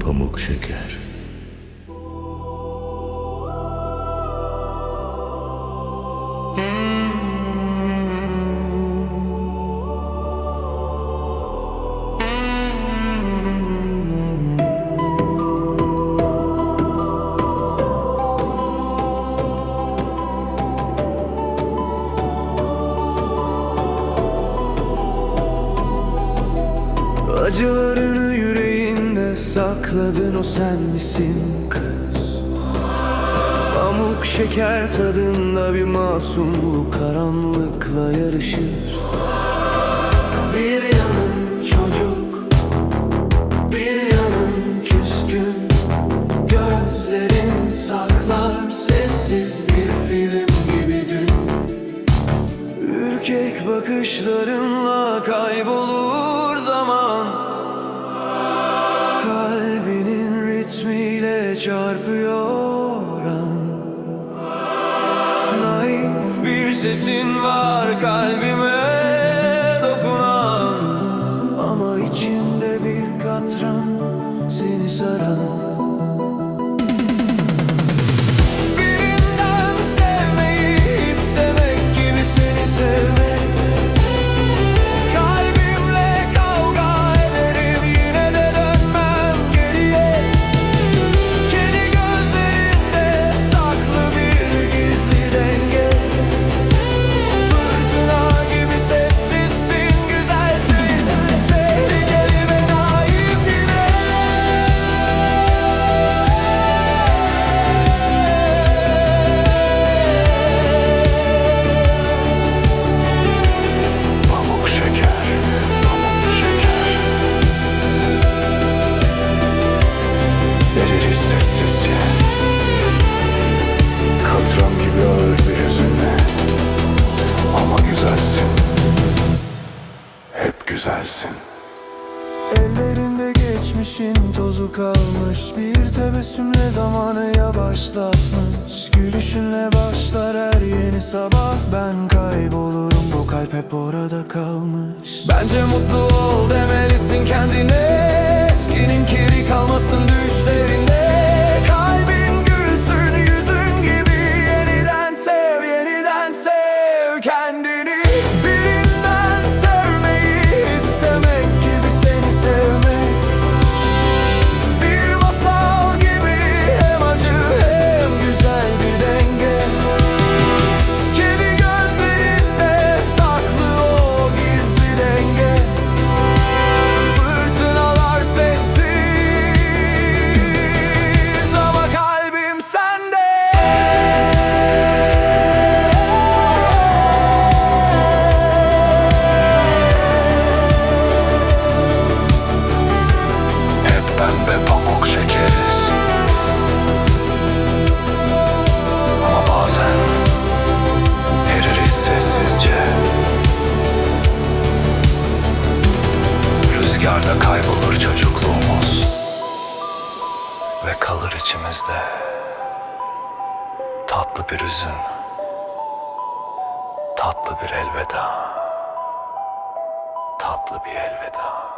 Pamuk şeker. Sakladın o sen misin kız? Pamuk şeker tadında bir masumluk karanlıkla yarışır. Bir yanın çocuk Bir yanın küskün. Gözlerin saklar sessiz bir film gibi dün. Ürkek bakışlarınla kaybolur çarpıyor an Naif bir sesin var kalbime güzelsin. Ellerinde geçmişin tozu kalmış. Bir tebessümle zamanı yavaşlatmış. Gülüşünle başlar her yeni sabah. Ben kaybolurum bu kalp hep orada kalmış. Bence mutlu ol demelisin kendine. Eskinin kiri kalmasın düşlerinde Ve kalır içimizde. Tatlı bir üzün Tatlı bir elveda Tatlı bir elveda